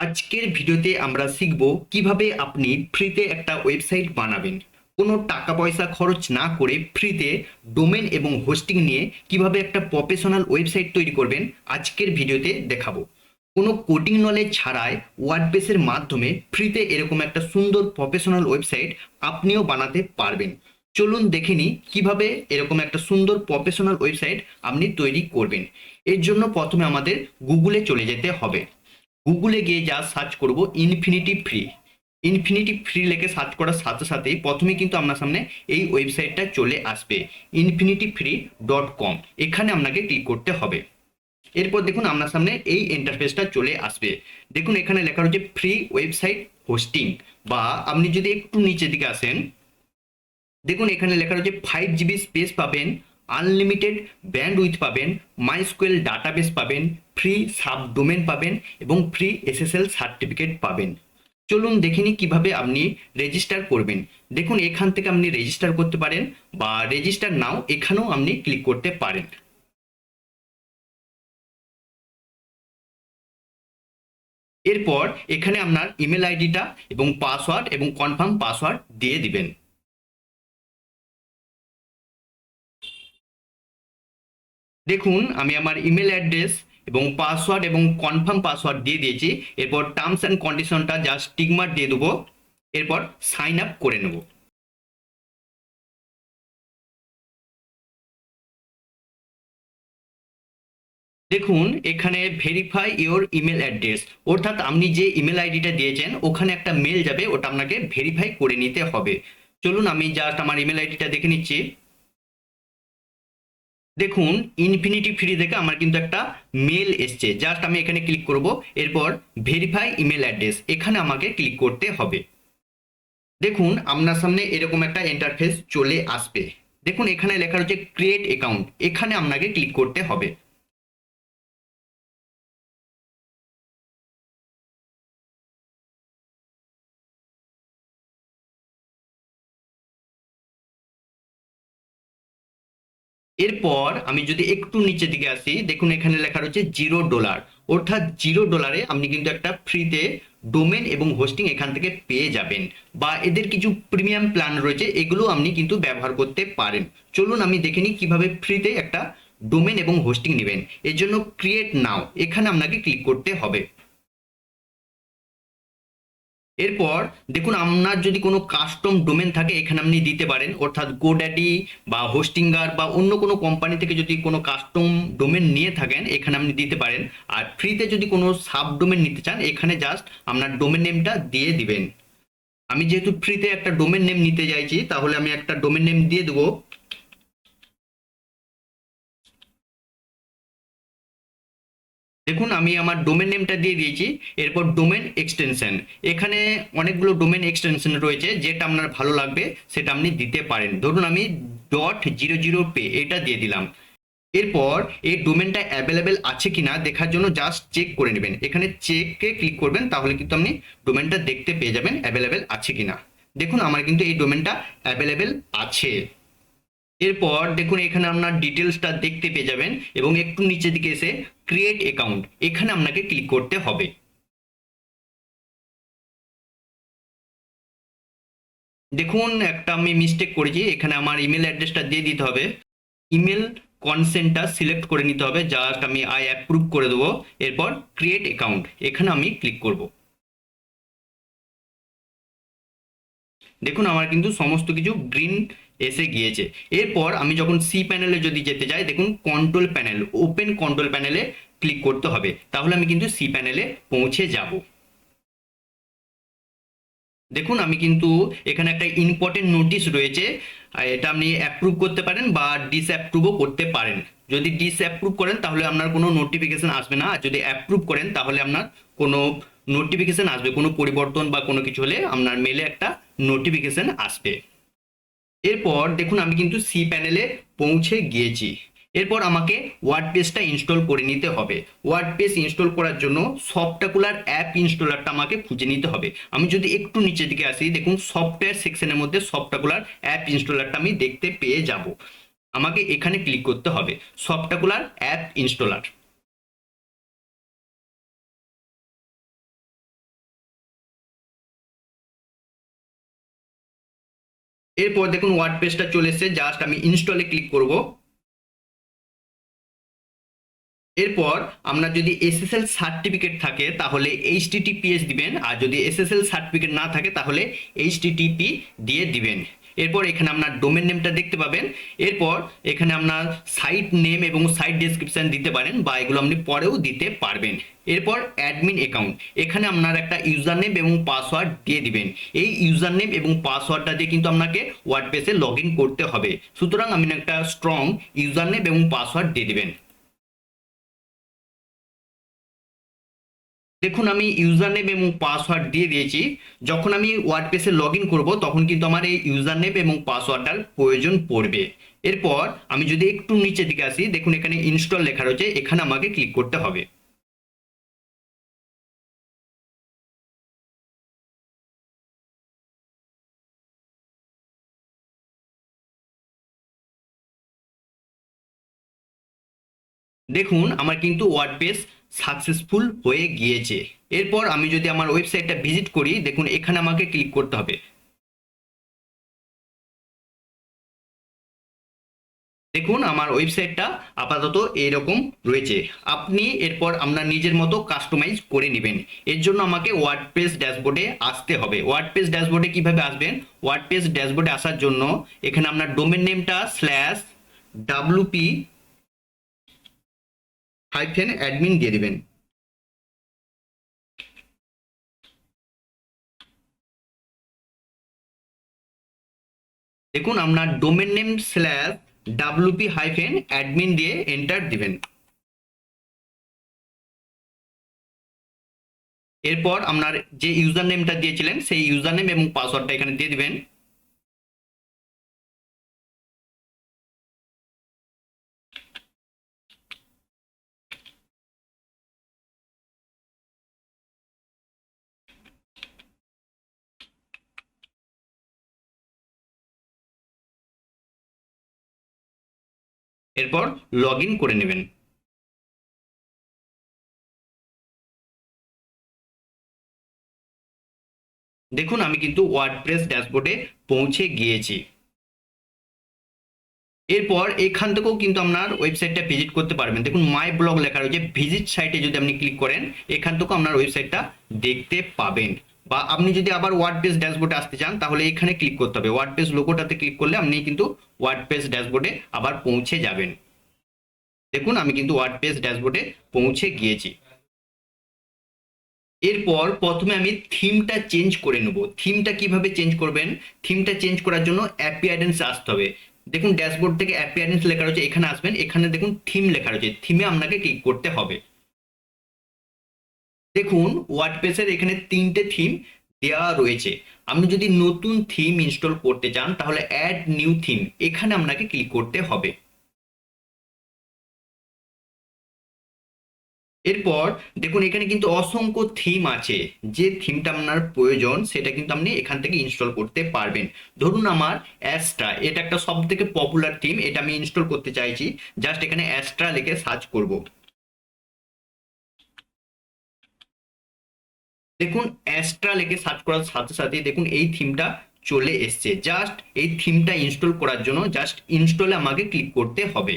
আজকের ভিডিওতে আমরা শিখব কীভাবে আপনি ফ্রিতে একটা ওয়েবসাইট বানাবেন। কোনো টাকা পয়সা খরচ না করে ফ্রিতে ডোমেন এবং হোস্টিং নিয়ে কীভাবে একটা প্রফেশনাল ওয়েবসাইট তৈরি করবেন আজকের ভিডিওতে দেখাবো। কোনো কোডিং নলেজ ছাড়াই ওয়ার্ডপ্রেসের মাধ্যমে ফ্রিতে এরকম একটা সুন্দর প্রফেশনাল ওয়েবসাইট আপনিও বানাতে পারবেন। চলুন দেখে নিই কীভাবে এরকম একটা সুন্দর প্রফেশনাল ওয়েবসাইট আপনি তৈরি করবেন। এর জন্য প্রথমে আমাদের গুগলে চলে যেতে হবে। গুগলে গিয়ে যা সার্চ করব ইনফিনিটি ফ্রি ইনফিনিটি ফ্রি লেখে সার্চ করার সাথে সাথেই প্রথমে কিন্তু আপনার সামনে এই ওয়েবসাইটটা চলে আসবে ইনফিনিটি ফ্রি ডট কম এখানে আপনাকে ক্লিক করতে হবে। এরপর দেখুন আপনার সামনে এই ইন্টারফেসটা চলে আসবে। দেখুন এখানে লেখা রয়েছে ফ্রি ওয়েবসাইট হোস্টিং বা আপনি যদি একটু নিচের দিকে আসেন, দেখুন এখানে লেখা রয়েছে ফাইভ জিবি স্পেস পাবেন। আনলিমিটেড ব্যান্ড উইথ পাবেন, মাইস্কুয়েল ডাটাবেস পাবেন, ফ্রি সাব ডোমেন পাবেন এবং ফ্রি এসএসএল সার্টিফিকেট পাবেন। চলুন দেখে নিই কীভাবে আপনি রেজিস্টার করবেন। দেখুন, এখান থেকে আপনি রেজিস্টার করতে পারেন বা রেজিস্টার নাও, এখানেও আপনি ক্লিক করতে পারেন। এরপর এখানে আপনার ইমেল আইডিটা এবং পাসওয়ার্ড এবং কনফার্ম পাসওয়ার্ড দিয়ে দিবেন। দেখুন, আমি আমার ইমেল অ্যাড্রেস এবং পাসওয়ার্ড এবং কনফার্ম পাসওয়ার্ড দিয়ে দিয়েছি। এরপর টার্মস অ্যান্ড কন্ডিশনটা জাস্ট টিকমার দিয়ে দেবো। এরপর সাইন আপ করে নেব। দেখুন, এখানে ভেরিফাই ইওর ইমেল অ্যাড্রেস অর্থাৎ আপনি যে ইমেল আইডিটা দিয়েছেন, ওখানে একটা মেল যাবে, ওটা আপনাকে ভেরিফাই করে নিতে হবে। চলুন, আমি জাস্ট আমার ইমেল আইডিটা দেখে নিচ্ছি। দেখুন ইনফিনিটি ফ্রি থেকে আমার কিন্তু একটা মেল এসছে। জাস্ট আমি এখানে ক্লিক করব, এরপর ভেরিফাই ইমেল অ্যাড্রেস এখানে আমাকে ক্লিক করতে হবে। দেখুন, আপনার সামনে এরকম একটা ইন্টারফেস চলে আসবে। দেখুন, এখানে লেখা রয়েছে ক্রিয়েট অ্যাকাউন্ট এখানে আপনাকে ক্লিক করতে হবে। এরপর আমি যদি একটু নিচের দিকে আসি, দেখুন এখানে লেখা রয়েছে জিরো ডলার। অর্থাৎ জিরো ডলারে আপনি কিন্তু একটা ফ্রিতে ডোমেন এবং হোস্টিং এখান থেকে পেয়ে যাবেন। বা এদের কিছু প্রিমিয়াম প্ল্যান রয়েছে, এগুলো আপনি কিন্তু ব্যবহার করতে পারেন। চলুন আমি দেখে নিই কীভাবে ফ্রিতে একটা ডোমেন এবং হোস্টিং নেবেন। এর জন্য ক্রিয়েট নাও, এখানে আপনাকে ক্লিক করতে হবে। এরপর দেখুন, আপনার যদি কোনো কাস্টম ডোমেন থাকে, এখানে আপনি দিতে পারেন। অর্থাৎ গোড্যাডি বা হোস্টিঙ্গার বা অন্য কোনো কোম্পানি থেকে যদি কোনো কাস্টম ডোমেন নিয়ে থাকেন, এখানে আপনি দিতে পারেন। আর ফ্রিতে যদি কোনো সাব ডোমেন নিতে চান, এখানে জাস্ট আপনার ডোমেন নেমটা দিয়ে দিবেন। আমি যেহেতু ফ্রিতে একটা ডোমেন নেম নিতে চাইছি, তাহলে আমি একটা ডোমেন নেম দিয়ে দেবো। দেখুন, আমি আমার ডোমেন নেমটা দিয়ে দিয়েছি, এরপর ডোমেন এক্সটেনশন এখানে অনেকগুলো ডোমেন এক্সটেনশন রয়েছে, যেটা আপনার ভালো লাগবে, সেটা আপনি দিতে পারেন। ধরুন, আমি ডট জিরো জিরো পে এটা দিয়ে দিলাম। এরপর এই ডোমেনটা অ্যাভেলেবেল আছে কিনা দেখার জন্য জাস্ট চেক করে নেবেন। এখানে চেককে ক্লিক করবেন, তাহলে কিন্তু আপনি ডোমেনটা দেখতে পেয়ে যাবেন অ্যাভেলেবেল আছে কিনা। দেখুন, আমার কিন্তু এই ডোমেনটা অ্যাভেলেবেল আছে। এরপর দেখুন, এখানে আপনার ডিটেলসটা দেখতে পেয়ে যাবেন, এবং একটু নিচের দিকে এসে ক্রিয়েট অ্যাকাউন্ট এখানে আপনাকে ক্লিক করতে হবে। দেখুন, একটা আমি মিস্টেক করেছি, এখানে আমার ইমেল অ্যাড্রেসটা দিয়ে দিতে হবে। ইমেল কনসেন্টটা সিলেক্ট করে নিতে হবে জাস্ট আমি আই অ্যাপ্রুভ করে দেবো। এরপর ক্রিয়েট অ্যাকাউন্ট এখানে আমি ক্লিক করব। দেখুন, আমার কিন্তু সমস্ত কিছু গ্রিন এসে গিয়েছে। এরপর আমি যখন সি প্যানেলে যদি যেতে যাই, দেখুন কন্ট্রোল প্যানেল ওপেন কন্ট্রোল প্যানেলে ক্লিক করতে হবে। তাহলে আমি কিন্তু সি প্যানেলে পৌঁছে যাব। দেখুন, আমি কিন্তু এখানে একটা ইম্পর্টেন্ট নোটিশ রয়েছে। এটা আপনি অ্যাপ্রুভ করতে পারেন বা ডিসঅ্যাপ্রুভও করতে পারেন। যদি ডিসঅ্যাপ্রুভ করেন, তাহলে আপনার কোনো নোটিফিকেশন আসবে না। আর যদি অ্যাপ্রুভ করেন, তাহলে আপনার কোনো নোটিফিকেশন আসবে। কোনো পরিবর্তন বা কোনো কিছু হলে আপনার মেলে একটা নোটিফিকেশন আসবে। এরপর দেখুন আমি কিন্তু সি প্যানেলে পৌঁছে গিয়েছি। এরপর আমাকে ওয়ার্ডপেসটা ইনস্টল করে নিতে হবে। ওয়ার্ডপেস ইনস্টল করার জন্য সফটাকুলার অ্যাপ ইনস্টলারটা আমাকে খুঁজে নিতে হবে। আমি যদি একটু নিচের দিকে আসি, দেখুন সফটওয়্যার সেকশনের মধ্যে সফটাকুলার অ্যাপ ইনস্টলারটা আমি দেখতে পেয়ে যাব। আমাকে এখানে ক্লিক করতে হবে সফটাকুলার অ্যাপ ইনস্টলার এরপর দেখুন ওয়ার্ড পেজটা চলে এসছে জাস্ট আমি ইনস্টলে ক্লিক করব। এরপর আমরা যদি এসএসএল সার্টিফিকেট থাকে, তাহলে এইচটিটিপিএস দিবেন, আর যদি এসএসএল সার্টিফিকেট না থাকে, তাহলে এইচটিটিপি দিয়ে দিবেন। এরপর এখানে আপনার ডোমেন নেমটা দেখতে পাবেন। এরপর এখানে আপনার সাইট নেম এবং সাইট ডেসক্রিপশন দিতে পারেন বা এগুলো আপনি পরেও দিতে পারবেন। এরপর অ্যাডমিন অ্যাকাউন্ট এখানে আপনার একটা ইউজার নেম এবং পাসওয়ার্ড দিয়ে দিবেন। এই ইউজার নেম এবং পাসওয়ার্ডটা দিয়ে কিন্তু আপনাকে ওয়ার্ডপ্রেসে লগ করতে হবে। সুতরাং আপনি একটা স্ট্রং ইউজার নেম এবং পাসওয়ার্ড দিয়ে দিবেন। দেখুন, আমি ইউজার নেম এবং পাসওয়ার্ড দিয়ে দিয়েছি। যখন আমি ওয়ার্ডপ্রেসে লগ ইন করব, তখন কিন্তু আমার এই ইউজার নেম এবং পাসওয়ার্ডটার প্রয়োজন পড়বে। এরপর আমি যদি একটু নিচে দিকে আসি, দেখুন এখানে ইনস্টল লেখা রয়েছে, এখানে আমাকে ক্লিক করতে হবে। দেখুন, আমার কিন্তু ওয়ার্ডপ্রেস সাকসেসফুল হয়ে গিয়েছে। এরপর আমি যদি আমার ওয়েবসাইটটা ভিজিট করি, দেখুন, এখানে আমাকে ক্লিক করতে হবে। দেখুন, আমার ওয়েবসাইটটা আপাতত এইরকম রয়েছে। আপনি এরপর আপনার নিজের মতো কাস্টমাইজ করে নেবেন। এর জন্য আমাকে ওয়ার্ডপ্রেস ড্যাশবোর্ডে আসতে হবে। ওয়ার্ডপ্রেস ড্যাশবোর্ডে কীভাবে আসবেন? ওয়ার্ডপ্রেস ড্যাশবোর্ডে আসার জন্য এখানে আপনার ডোমেন নেমটা স্ল্যাশ ডাব্লুপি হাইফেন অ্যাডমিন দিয়ে দিবেন। দেখুন, আপনার domain name slash WP hyphen admin দিয়ে এন্টার দিবেন। এরপর আপনার যে ইউজার নেমটা দিয়েছিলেন, সেই ইউজার নেম এবং পাসওয়ার্ডটা এখানে দিয়ে দিবেন। এরপর লগ করে নেবেন। দেখুন, আমি কিন্তু ওয়ার্ডপ্রেস ড্যাশবোর্ডে পৌঁছে গিয়েছি। এরপর এখান থেকেও কিন্তু আপনার ওয়েবসাইটটা ভিজিট করতে পারবেন। দেখুন মাই ব্লগ লেখা রয়েছে। ভিজিট সাইটে যদি আপনি ক্লিক করেন, এখান থেকেও আপনার ওয়েবসাইটটা দেখতে পাবেন। বা আপনি যদি আবার ওয়ার্ডপ্রেস ড্যাশবোর্ডে আসতে চান, তাহলে এখানে ক্লিক করতে হবে। ওয়ার্ডপ্রেস লোগোটাতে ক্লিক করলে আপনি কিন্তু ওয়ার্ডপ্রেস ড্যাশবোর্ডে আবার পৌঁছে যাবেন। দেখুন, আমি কিন্তু ওয়ার্ডপ্রেস ড্যাশবোর্ডে পৌঁছে গিয়েছি। এরপর প্রথমে আমি থিমটা চেঞ্জ করে নেব। থিমটা কীভাবে চেঞ্জ করবেন? থিমটা চেঞ্জ করার জন্য অ্যাপিয়ারেন্স আসতে হবে। দেখুন ড্যাশবোর্ড থেকে অ্যাপিয়ারেন্স লেখা রয়েছে, এখানে আসবেন। এখানে দেখুন থিম লেখা রয়েছে। থিমে আপনাকে ক্লিক করতে হবে। দেখুন ওয়ার্ডপ্রেসের এখানে তিনটে থিম দেওয়া রয়েছে। আপনি যদি নতুন থিম ইনস্টল করতে চান, তাহলে অ্যাড নিউ থিম এখানে আপনাকে ক্লিক করতে হবে। এরপর দেখুন, এখানে কিন্তু অসংখ্য থিম আছে। যে থিমটা আপনার প্রয়োজন, সেটা কিন্তু আপনি এখান থেকে ইনস্টল করতে পারবেন। ধরুন আমার অ্যাস্ট্রা এটা একটা সব থেকে পপুলার থিম এটা আমি ইনস্টল করতে চাইছি। জাস্ট এখানে অ্যাস্ট্রা লিখে সার্চ করব। দেখুন অ্যাস্ট্রা লিখে সার্চ করার সাথে সাথে দেখুন, এই থিমটা চলে এসছে। জাস্ট এই থিমটা ইনস্টল করার জন্য জাস্ট ইনস্টলে আমাকে ক্লিক করতে হবে।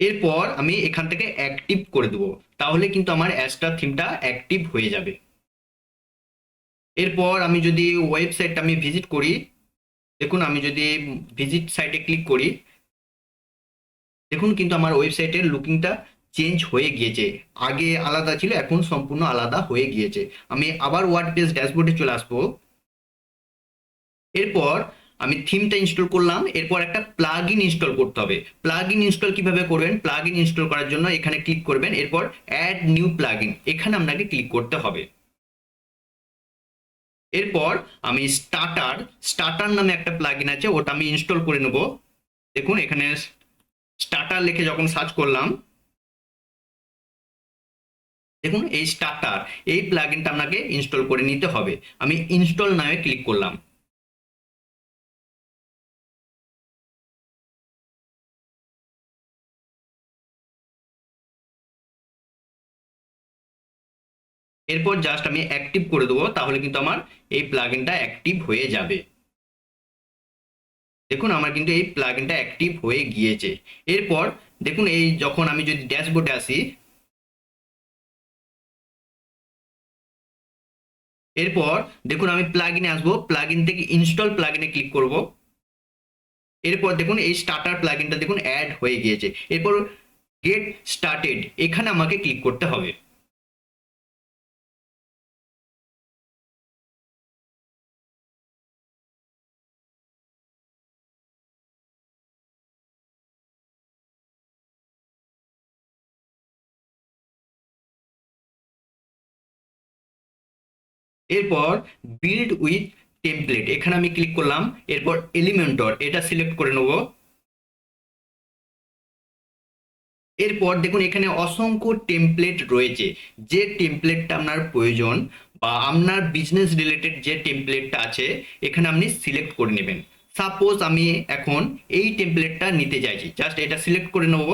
এরপর আমি এখান থেকে অ্যাক্টিভ করে দেবো। তাহলে কিন্তু আমার অ্যাস্টার থিমটা অ্যাক্টিভ হয়ে যাবে। এরপর আমি যদি ওয়েবসাইটটা আমি ভিজিট করি, দেখুন আমি যদি ভিজিট সাইটে ক্লিক করি, দেখুন কিন্তু আমার ওয়েবসাইটের লুকিংটা চেঞ্জ হয়ে গিয়েছে। আগে আলাদা ছিল, এখন সম্পূর্ণ আলাদা হয়ে গিয়েছে। আমি আবার ওয়ার্ডপ্রেস ড্যাশবোর্ডে চলে আসব। এরপর আমি থিমটা ইনস্টল করলাম। এরপর একটা প্লাগ ইন ইনস্টল করতে হবে। প্লাগ ইন ইনস্টল কীভাবে করবেন? প্লাগ ইন ইনস্টল করার জন্য এখানে ক্লিক করবেন। এরপর অ্যাড নিউ প্লাগ ইন এখানে আপনাকে ক্লিক করতে হবে। এরপর আমি স্টার্টার স্টার্টার নামে একটা প্লাগ ইন আছে, ওটা আমি ইনস্টল করে নেব। দেখুন, এখানে স্টার্টার লিখে যখন সার্চ করলাম, দেখুন, এই স্টার্টার এই প্লাগ ইনটা আপনাকে ইনস্টল করে নিতে হবে। আমি ইনস্টল নামে ক্লিক করলাম। এরপর জাস্ট আমি অ্যাক্টিভ করে দেবো, তাহলে কিন্তু আমার এই প্লাগইনটা অ্যাক্টিভ হয়ে যাবে। দেখুন, আমার কিন্তু এই প্লাগইনটা অ্যাক্টিভ হয়ে গিয়েছে। এরপর দেখুন, এই যখন আমি যদি ড্যাশবোর্ডে আসি, এরপর দেখুন, আমি প্লাগইনে আসব প্লাগইন থেকে ইনস্টল প্লাগইনে ক্লিক করব। এরপর দেখুন, এই স্টার্টার প্লাগইনটা দেখুন অ্যাড হয়ে গিয়েছে। এরপর গেট স্টার্টেড এখানে আমাকে ক্লিক করতে হবে। এরপর বিল্ড উইথ টেমপ্লেট এখানে আমি ক্লিক করলাম, এরপর এলিমেন্টর এটা সিলেক্ট করে নেব। এরপর দেখুন এখানে অসংখ্য টেমপ্লেট রয়েছে, যে টেমপ্লেটটা আপনার প্রয়োজন বা আপনার বিজনেস রিলেটেড যে টেমপ্লেটটা আছে, এখানে আপনি সিলেক্ট করে নেবেন। সাপোজ আমি এখন এই টেমপ্লেটটা নিতে চাইছি জাস্ট এটা সিলেক্ট করে নেব।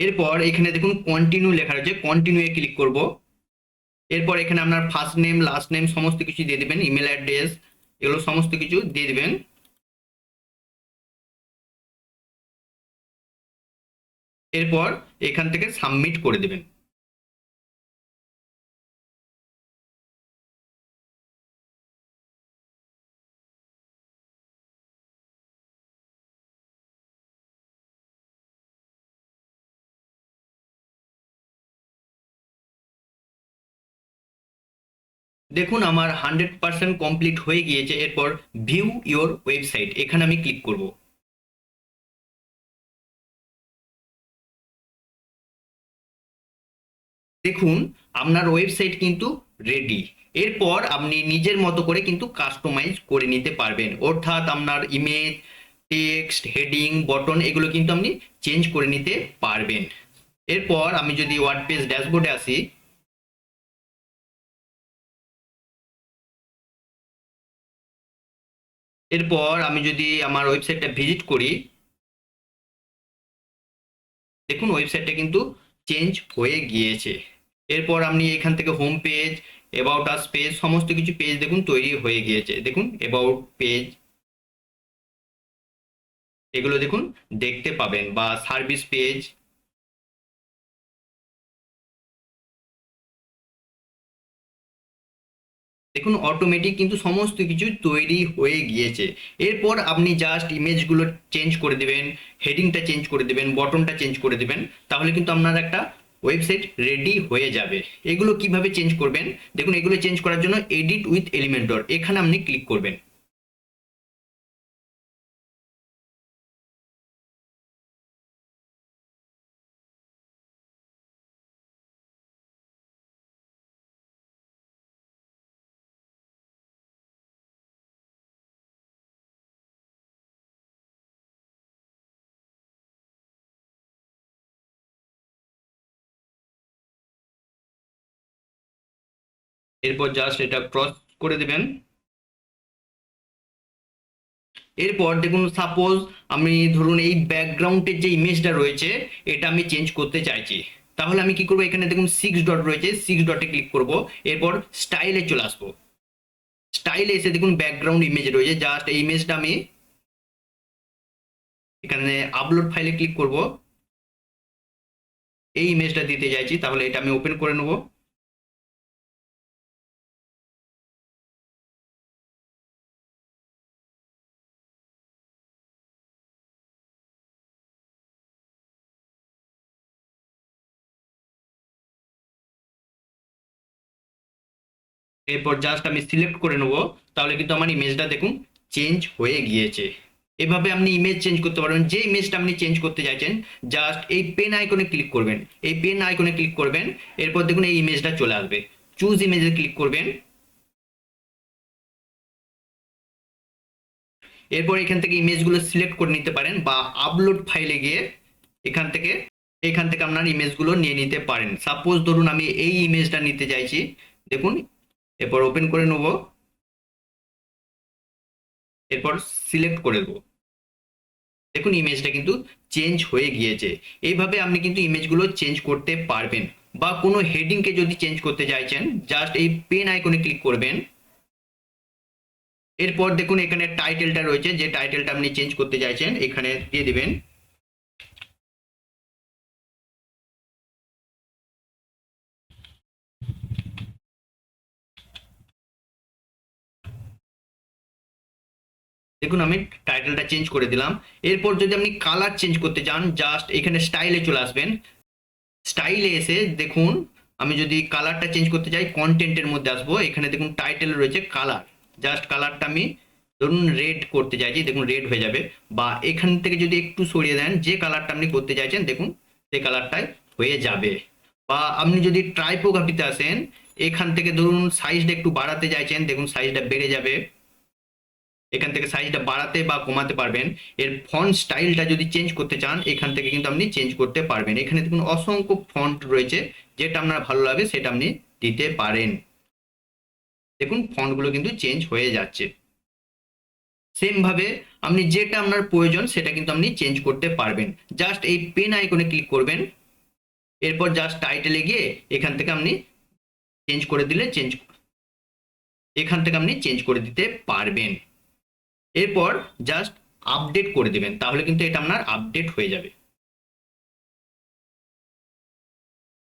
এরপর এখানে দেখুন কন্টিনিউ লেখা রয়েছে কন্টিনিউয়ে ক্লিক করব। এরপর এখানে আপনার ফার্স্ট নেম লাস্ট নেম সমস্ত কিছু দিয়ে দেবেন ইমেল অ্যাড্রেস এগুলো সমস্ত কিছু দিয়ে দেবেন। এরপর এখান থেকে সাবমিট করে দেবেন। দেখুন আমার হান্ড্রেড পার্সেন্ট কমপ্লিট হয়ে গিয়েছে, এরপর ভিউ ইওর ওয়েবসাইট এখানে আমি ক্লিক করব। দেখুন, আপনার ওয়েবসাইট কিন্তু রেডি এরপর আপনি নিজের মতো করে কিন্তু কাস্টমাইজ করে নিতে পারবেন। অর্থাৎ আপনার ইমেজ টেক্সট হেডিং বটন এগুলো কিন্তু আপনি চেঞ্জ করে নিতে পারবেন। এরপর আমি যদি ওয়ার্ড ওয়ার্ডপেজ ড্যাশবোর্ডে আসি এরপর আমি যদি আমার ওয়েবসাইটটা ভিজিট করি, দেখুন ওয়েবসাইটটা কিন্তু চেঞ্জ হয়ে গিয়েছে। এরপর আপনি এখান থেকে home page about us page সমস্ত কিছু পেজ দেখুন তৈরি হয়ে গিয়েছে। দেখুন অ্যাবাউট পেজ এগুলো দেখুন দেখতে পাবেন বা সার্ভিস পেজ দেখুন অটোমেটিক কিন্তু সমস্ত কিছু তৈরি হয়ে গিয়েছে। এরপর আপনি জাস্ট ইমেজগুলো চেঞ্জ করে দেবেন হেডিংটা চেঞ্জ করে দেবেন বটনটা চেঞ্জ করে দেবেন, তাহলে কিন্তু আপনার একটা ওয়েবসাইট রেডি হয়ে যাবে। এগুলো কীভাবে চেঞ্জ করবেন? দেখুন, এগুলো চেঞ্জ করার জন্য এডিট উইথ এলিমেন্টর এখানে আপনি ক্লিক করবেন। এরপর জাস্ট এটা ক্রস করে দেবেন। এরপর দেখুন সাপোজ আমি ধরুন এই ব্যাকগ্রাউন্ডের যে ইমেজটা রয়েছে, এটা আমি চেঞ্জ করতে চাইছি। তাহলে আমি কি করব? এখানে দেখুন সিক্স ডট রয়েছে সিক্স ডটে ক্লিক করব। এরপর স্টাইলে চলে আসব। স্টাইলে এসে দেখুন ব্যাকগ্রাউন্ড ইমেজ রয়েছে। জাস্ট এই ইমেজটা আমি এখানে আপলোড ফাইলে ক্লিক করব। এই ইমেজটা দিতে চাইছি, তাহলে এটা আমি ওপেন করে নেব। এরপর জাস্ট আমি সিলেক্ট করে নেব, তাহলে কিন্তু আমার ইমেজটা দেখুন চেঞ্জ হয়ে গিয়েছে। এভাবে আপনি ইমেজ চেঞ্জ করতে পারবেন, যে ইমেজটা আপনি চেঞ্জ করতে চাইছেন জাস্ট এই পেন আইকনে ক্লিক করবেন। এই পেন আইকনে ক্লিক করবেন, এরপর দেখুন এই ইমেজটা চলে আসবে। চুজ ইমেজে ক্লিক করবেন। এরপর এখান থেকে ইমেজগুলো সিলেক্ট করে নিতে পারেন বা আপলোড ফাইলে গিয়ে এখান থেকে এখান থেকে আপনার ইমেজগুলো নিয়ে নিতে পারেন। সাপোজ ধরুন আমি এই ইমেজটা নিতে চাইছি, দেখুন এরপর ওপেন করে নেব। এরপর সিলেক্ট করে দেবো। দেখুন ইমেজটা কিন্তু চেঞ্জ হয়ে গিয়েছে। এইভাবে আপনি কিন্তু ইমেজগুলো চেঞ্জ করতে পারবেন বা কোনো হেডিংকে যদি চেঞ্জ করতে চাইছেন জাস্ট এই পেন আইকনে ক্লিক করবেন। এরপর দেখুন এখানে টাইটেলটা রয়েছে, যে টাইটেলটা আপনি চেঞ্জ করতে চাইছেন, এখানে দিয়ে দিবেন। দেখুন আমি টাইটেলটা চেঞ্জ করে দিলাম। এরপর যদি আপনি কালার চেঞ্জ করতে চান জাস্ট এখানে স্টাইলে চলে আসবেন। স্টাইলে এসে দেখুন, আমি যদি কালারটা চেঞ্জ করতে চাই কন্টেন্টের মধ্যে আসব। এখানে দেখুন টাইটেল রয়েছে কালার জাস্ট কালারটা আমি ধরুন রেড করতে চাইছি, দেখুন রেড হয়ে যাবে। বা এখান থেকে যদি একটু সরিয়ে দেন, যে কালারটা আপনি করতে চাইছেন, দেখুন সেই কালারটাই হয়ে যাবে। বা আপনি যদি ট্রাইপোগ্রাফিতে আসেন, এখান থেকে ধরুন সাইজটা একটু বাড়াতে চাইছেন, দেখুন সাইজটা বেড়ে যাবে। এখান থেকে সাইজটা বাড়াতে বা কমাতে পারবেন। এর ফন্ট স্টাইলটা যদি চেঞ্জ করতে চান, এখান থেকে কিন্তু আপনি চেঞ্জ করতে পারবেন। এখানে দেখুন অসংখ্য ফন্ট রয়েছে, যেটা আপনার ভালো লাগে সেটা আপনি দিতে পারেন। দেখুন ফন্টগুলো কিন্তু চেঞ্জ হয়ে যাচ্ছে। সেম ভাবে আপনি যেটা আপনার প্রয়োজন সেটা কিন্তু আপনি চেঞ্জ করতে পারবেন। জাস্ট এই পেন আইকনে ক্লিক করবেন। এরপর জাস্ট টাইটেলে গিয়ে এখান থেকে আপনি চেঞ্জ করে দিলে চেঞ্জ এখান থেকে আপনি চেঞ্জ করে দিতে পারবেন। এরপর জাস্ট আপডেট করে দেবেন, তাহলে কিন্তু এটা আপনার আপডেট হয়ে যাবে।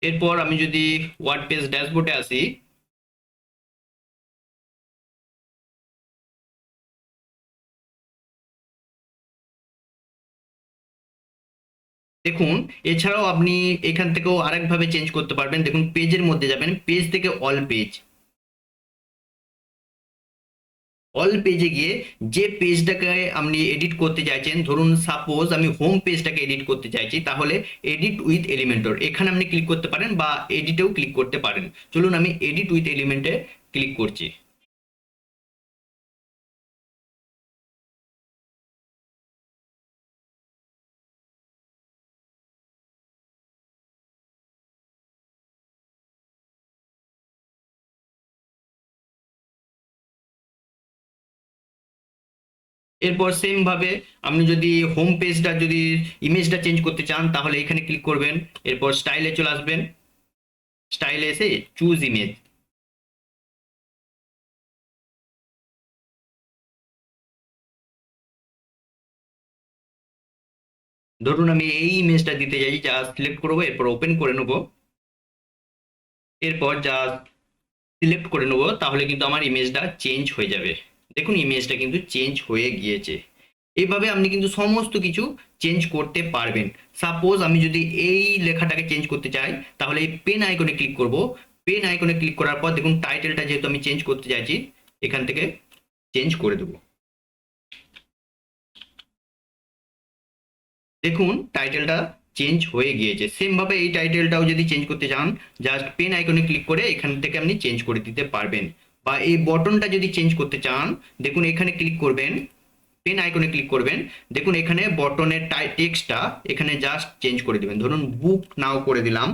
এরপর আমি যদি ওয়ার্ড পেজ ড্যাশবোর্ডে আসি, দেখুন, এছাড়াও আপনি এখান থেকেও আরেকভাবে চেঞ্জ করতে পারবেন। দেখুন পেজের মধ্যে যাবেন পেজ থেকে অল পেজ অল পেজে গিয়ে যে পেজটাকে আপনি এডিট করতে চাইছেন, ধরুন সাপোজ আমি হোম পেজটাকে এডিট করতে চাইছি, তাহলে এডিট উইথ এলিমেন্টর এখানে আপনি ক্লিক করতে পারেন বা এডিটেও ক্লিক করতে পারেন। চলুন আমি এডিট উইথ এলিমেন্টে ক্লিক করছি। এরপর সেম ভাবে আপনি যদি হোম পেজটা যদি ইমেজটা চেঞ্জ করতে চান, তাহলে এখানে ক্লিক করবেন। এরপর স্টাইলে চলে আসবেন। স্টাইলে এসে চুজ ইমেজ ধরুন আমি এই ইমেজটা দিতে চাই যা সিলেক্ট করব, এরপর ওপেন করে নেব। এরপর যা সিলেক্ট করে নেব, তাহলে কিন্তু আমার ইমেজটা চেঞ্জ হয়ে যাবে। দেখুন ইমেজটা কিন্তু চেঞ্জ হয়ে গিয়েছে। এইভাবে আপনি কিন্তু সমস্ত কিছু চেঞ্জ করতে পারবেন। সাপোজ আমি যদি এই লেখাটাকে চেঞ্জ করতে চাই, তাহলে এই পেন আইকনে ক্লিক করব। পেন আইকনে ক্লিক করার পর দেখুন টাইটেলটা যেহেতু আমি চেঞ্জ করতে চাইছি, এখান থেকে চেঞ্জ করে দেবো। দেখুন টাইটেলটা চেঞ্জ হয়ে গিয়েছে। সেম ভাবে এই টাইটেলটাও যদি চেঞ্জ করতে চান জাস্ট পেন আইকনে ক্লিক করে এখান থেকে আপনি চেঞ্জ করে দিতে পারবেন। বা এই বটনটা যদি চেঞ্জ করতে চান, দেখুন এখানে ক্লিক করবেন পেন আইকনে ক্লিক করবেন, দেখুন এখানে বটনের টেক্সটটা এখানে জাস্ট চেঞ্জ করে দিবেন। ধরুন বুক নাও করে দিলাম।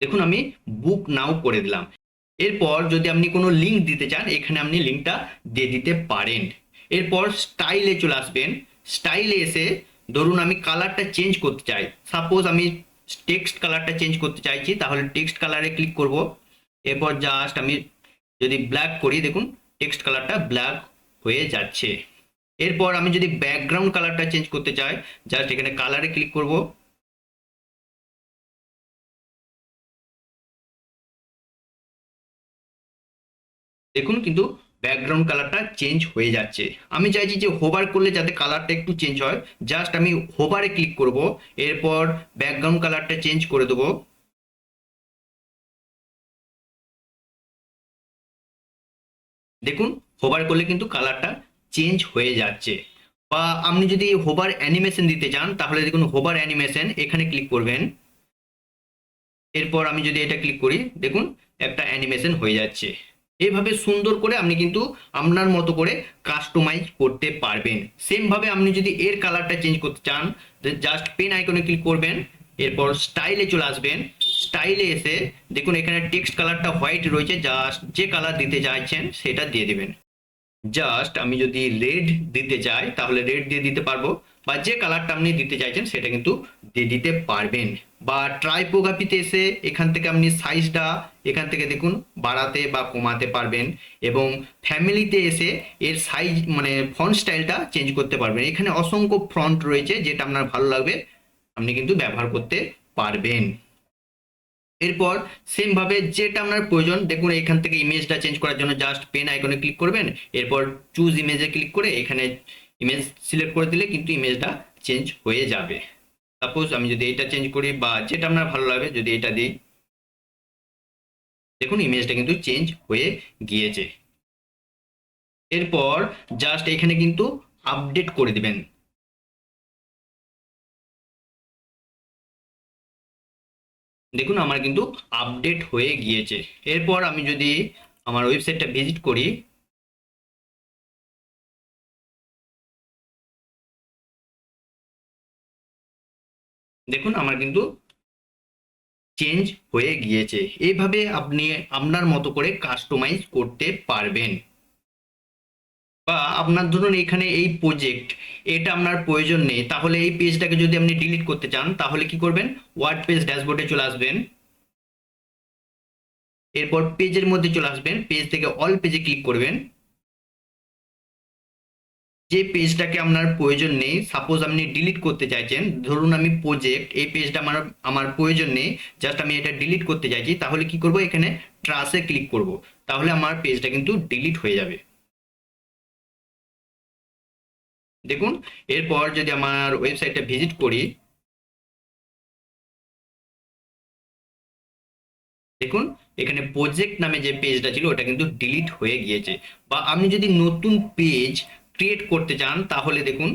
দেখুন আমি বুক নাও করে দিলাম। এরপর যদি আপনি কোনো লিঙ্ক দিতে চান, এখানে আপনি লিঙ্কটা দিয়ে দিতে পারেন। এরপর স্টাইলে চলে আসবেন। স্টাইলে এসে ধরুন আমি কালারটা চেঞ্জ করতে চাই। সাপোজ আমি টেক্সট কালারটা চেঞ্জ করতে চাইছি, তাহলে টেক্সট কালারে ক্লিক করব। এরপর জাস্ট আমি যদি ব্ল্যাক করি, দেখুন টেক্সট কালারটা ব্ল্যাক হয়ে যাচ্ছে। এরপর আমি যদি ব্যাকগ্রাউন্ড কালারটা চেঞ্জ করতে চাই জাস্ট এখানে কালারে ক্লিক করব। দেখুন কিন্তু ব্যাকগ্রাউন্ড কালারটা চেঞ্জ হয়ে যাচ্ছে। আমি চাইছি যে হোভার করলে যাতে কালারটা একটু চেঞ্জ হয় জাস্ট আমি হোভারে ক্লিক করব, এরপর ব্যাকগ্রাউন্ড কালারটা চেঞ্জ করে দেবো। দেখুন হোভার করলে কিন্তু কালারটা চেঞ্জ হয়ে যাচ্ছে। বা আপনি যদি হোভার অ্যানিমেশন দিতে চান, তাহলে দেখুন হোভার অ্যানিমেশন এখানে ক্লিক করবেন। এরপর আমি যদি এটা ক্লিক করি, দেখুন, একটা অ্যানিমেশন হয়ে যাচ্ছে। এইভাবে সুন্দর করে আপনি কিন্তু আপনার মতো করে কাস্টমাইজ করতে পারবেন। সেমভাবে আপনি যদি এর কালারটা চেঞ্জ করতে চান জাস্ট পেন আইকনে ক্লিক করবেন, এরপর স্টাইলে চলে আসবেন। স্টাইলে এসে দেখুন এখানে টেক্সট কালারটা হোয়াইট রয়েছে জাস্ট যে কালার দিতে চাইছেন সেটা দিয়ে দেবেন। জাস্ট আমি যদি রেড দিতে চাই, তাহলে রেড দিয়ে দিতে পারব। বা যে কালারটা আপনি দিতে চাইছেন সেটা কিন্তু দিয়ে দিতে পারবেন। বা ট্রাইপোগ্রাফিতে এসে এখান থেকে আপনি সাইজটা এখান থেকে দেখুন, বাড়াতে বা কমাতে পারবেন এবং ফ্যামিলিতে এসে এর সাইজ মানে ফন্ট স্টাইলটা চেঞ্জ করতে পারবেন। এখানে অসংখ্য ফ্রন্ট রয়েছে যেটা আপনার ভালো লাগবে, আপনি কিন্তু ব্যবহার করতে পারবেন। এরপর সেম ভাবে যেটা আপনার প্রয়োজন, দেখুন এখান থেকে ইমেজটা চেঞ্জ করার জন্য জাস্ট পেন আইকনে ক্লিক করবেন, এরপর চুজ ইমেজে ক্লিক করে এখানে ইমেজ সিলেক্ট করে দিলে কিন্তু ইমেজটা চেঞ্জ হয়ে যাবে। সাপোজ আমি যদি এটা চেঞ্জ করি বা যেটা আপনার ভালো লাগবে যদি এটা দিই, দেখুন ইমেজটা কিন্তু চেঞ্জ হয়ে গিয়েছে। এরপর জাস্ট এখানে কিন্তু আপডেট করে দিবেন। দেখুন আমার কিন্তু আপডেট হয়ে গিয়েছে। এরপর আমি যদি আমার ওয়েবসাইটটা ভিজিট করি দেখুন, আমার কিন্তু চেঞ্জ হয়ে গিয়েছে। এইভাবে আপনি আপনার মতো করে কাস্টমাইজ করতে পারবেন। বা আপনার ধরুন, এখানে এই প্রজেক্ট এটা আপনার প্রয়োজন নেই, তাহলে এই পেজটাকে যদি আপনি ডিলিট করতে চান, তাহলে কি করবেন? ওয়ার্ড পেজ ড্যাশবোর্ডে চলে আসবেন। এরপর পেজের মধ্যে চলে আসবেন। পেজ থেকে অল পেজে ক্লিক করবেন। যে পেজটাকে আপনার প্রয়োজন নেই সাপোজ আপনি ডিলিট করতে চাইছেন, ধরুন আমি প্রজেক্ট এই পেজটা আমার আমার প্রয়োজন নেই জাস্ট আমি এটা ডিলিট করতে চাইছি, তাহলে কি করব? এখানে ট্রাসে ক্লিক করব। তাহলে আমার পেজটা কিন্তু ডিলিট হয়ে যাবে। দেখুন, এরপর যদি আমার ওয়েবসাইটটা ভিজিট করি, দেখুন, এখানে প্রজেক্ট নামে যে পেজটা ছিল, ওটা কিন্তু ডিলিট হয়ে গিয়েছে। বা আপনি যদি নতুন পেজ ক্রিয়েট করতে চান, তাহলে দেখুন,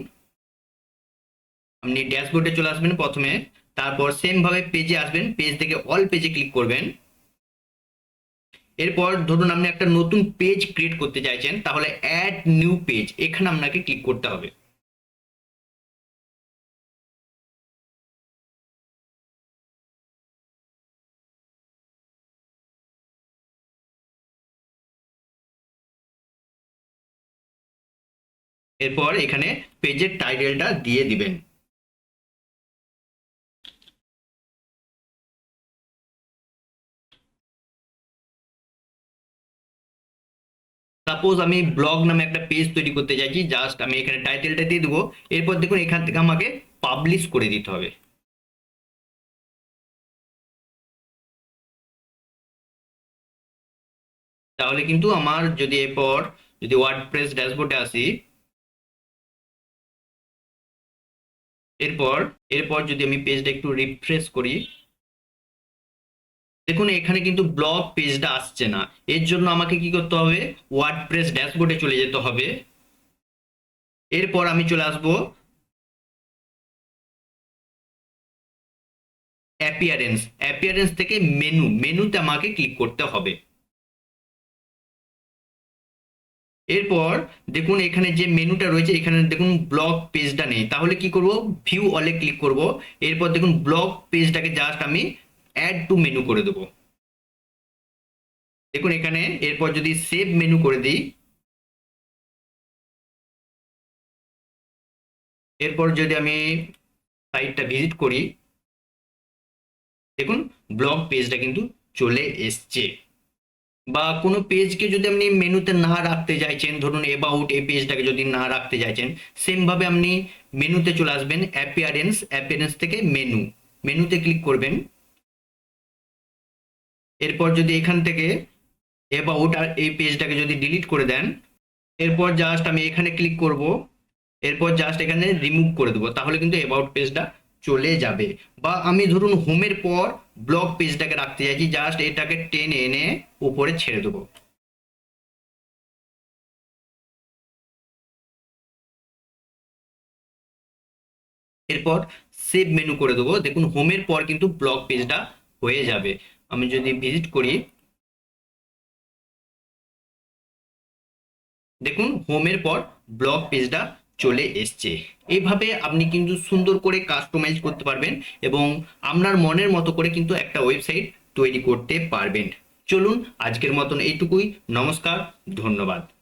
আপনি ড্যাশবোর্ডে চলে আসবেন প্রথমে, তারপর সেমভাবে পেজে আসবেন পেজ থেকে অল পেজে ক্লিক করবেন। এরপর ধরুন আপনি একটা নতুন পেজ ক্রিয়েট করতে চাইছেন, তাহলে অ্যাড নিউ পেজ এখানে আপনাকে ক্লিক করতে হবে। এরপর এখানে পেজের টাইটেলটা দিয়ে দিবেন। সাপোজ আমি ব্লগ নামে একটা পেজ তৈরি করতে চাইছি জাস্ট আমি এখানে টাইটেলটা দিয়ে দেবো। এরপর দেখুন, এখান থেকে আমাকে পাবলিশ করে দিতে হবে। তাহলে কিন্তু আমার যদি এরপর যদি ওয়ার্ডপ্রেস ড্যাশবোর্ডে আসি এরপর এরপর যদি আমি পেজটা একটু রিফ্রেশ করি, দেখুন এখানে কিন্তু ব্লগ পেজটা আসছে না। এর জন্য আমাকে কি করতে হবে? ওয়ার্ড প্রেস ড্যাশবোর্ডে চলে যেতে হবে। এরপর আমি চলে আসব অ্যাপিয়ারেন্স অ্যাপিয়ারেন্স থেকে মেনু মেনুতে আমাকে ক্লিক করতে হবে। এরপর দেখুন এখানে যে মেনুটা রয়েছে, এখানে দেখুন ব্লক পেজটা নেই। তাহলে কি করব? ভিউ অলে ক্লিক করব। এরপর দেখুন ব্লক পেজটাকে জাস্ট আমি অ্যাড টু মেনু করে দেবো। দেখুন এখানে, এরপর যদি সেভ মেনু করে দিই, এরপর যদি আমি সাইটটা ভিজিট করি, দেখুন ব্লগ পেজটা কিন্তু চলে এসছে। বা কোনো পেজকে যদি আপনি মেনুতে না রাখতে চাইছেন, ধরুন এবাউট এই পেজটাকে যদি না রাখতে চাইছেন সেমভাবে আপনি মেনুতে চলে আসবেন অ্যাপিয়ারেন্স অ্যাপিয়ারেন্স থেকে মেনু মেনুতে ক্লিক করবেন। এরপর যদি এখান থেকে এবাউট আর এই পেজটাকে যদি ডিলিট করে দেন, এরপর জাস্ট আমি এখানে ক্লিক করব। এরপর জাস্ট এখানে রিমুভ করে দেবো। তাহলে কিন্তু এবাউট পেজটা চলে যাবে। বা আমি ধরুন হোমের পর ব্লক পেজটাকে রাখতে চাইছি জাস্ট এটাকে টেনে এনে উপরে ছেড়ে দেবো। এরপর সেভ মেনু করে দেবো। দেখুন হোমের পর কিন্তু ব্লক পেজটা হয়ে যাবে। আমি যদি ভিজিট করি, দেখুন হোমের পর ব্লক পেজটা চলে এসছে। এইভাবে আপনি কিন্তু সুন্দর করে কাস্টমাইজ করতে পারবেন এবং আপনার মনের মতো করে কিন্তু একটা ওয়েবসাইট তৈরি করতে পারবেন। চলুন আজকের মতন এইটুকুই। নমস্কার, ধন্যবাদ।